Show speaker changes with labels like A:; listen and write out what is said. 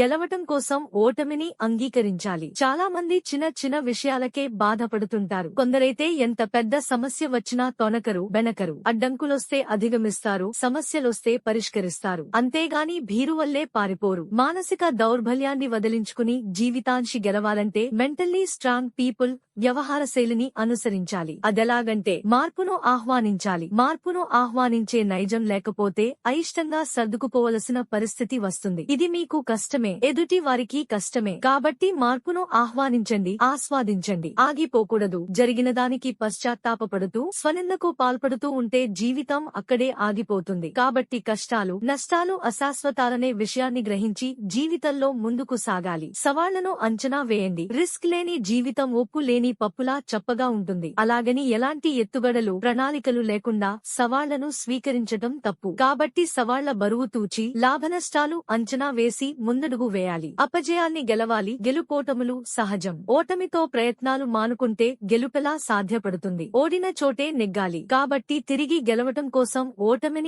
A: గెలవటం కోసం ఓటమిని అంగీకరించాలి. చాలా మంది చిన్న చిన్న విషయాలకే బాధపడుతుంటారు. కొందరైతే ఎంత పెద్ద సమస్య వచ్చినా తొనకరు బెనకరు. అడ్డంకులొస్తే అధిగమిస్తారు సమస్యలొస్తే పరిష్కరిస్తారు. అంతేగాని భీరు వల్లే పారిపోరు. మానసిక దౌర్బల్యాన్ని వదిలించుకుని జీవితాంశి గెలవాలంటే మెంటల్లీ స్ట్రాంగ్ పీపుల్ వ్యవహార శైలిని అనుసరించాలి. అదెలాగంటే మార్పును ఆహ్వానించాలి. మార్పును ఆహ్వానించే నైజం లేకపోతే అయిష్టంగా సర్దుకుపోవలసిన పరిస్థితి వస్తుంది. ఇది మీకు కష్టమే. ఎదుటి వారికి కష్టమే. కాబట్టి మార్పును ఆహ్వానించండి. ఆస్వాదించండి. ఆగిపోకూడదు. జరిగిన దానికి పశ్చాత్తాపడుతూ స్వనిందకు పాల్పడుతూ ఉంటే జీవితం అక్కడే ఆగిపోతుంది. కాబట్టి కష్టాలు నష్టాలు అశాశ్వతాలనే విషయాన్ని గ్రహించి జీవితంలో ముందుకు సాగాలి. సవాళ్ళను అంచనా వేయండి. రిస్క్ లేని జీవితం ఉప్పు లేని పప్పులా చప్పగా ఉంటుంది. అలాగని ఎలాంటి ఎత్తుగడలు ప్రణాళికలు లేకుండా సవాళ్ళను స్వీకరించడం తప్పు. కాబట్టి సవాళ్ళ బరువు తూచి లాభనష్టాలు అంచనా వేసి ముందడుగు వేయాలి. అపజయాన్ని గెలవాలి. గెలుపోటములు సహజం. ఓటమితో ప్రయత్నాలు మానుకుంటే గెలుపెలా సాధ్యపడుతుంది. ఓడిన చోటే నెగ్గాలి. కాబట్టి తిరిగి గెలవటం కోసం ఓటమిని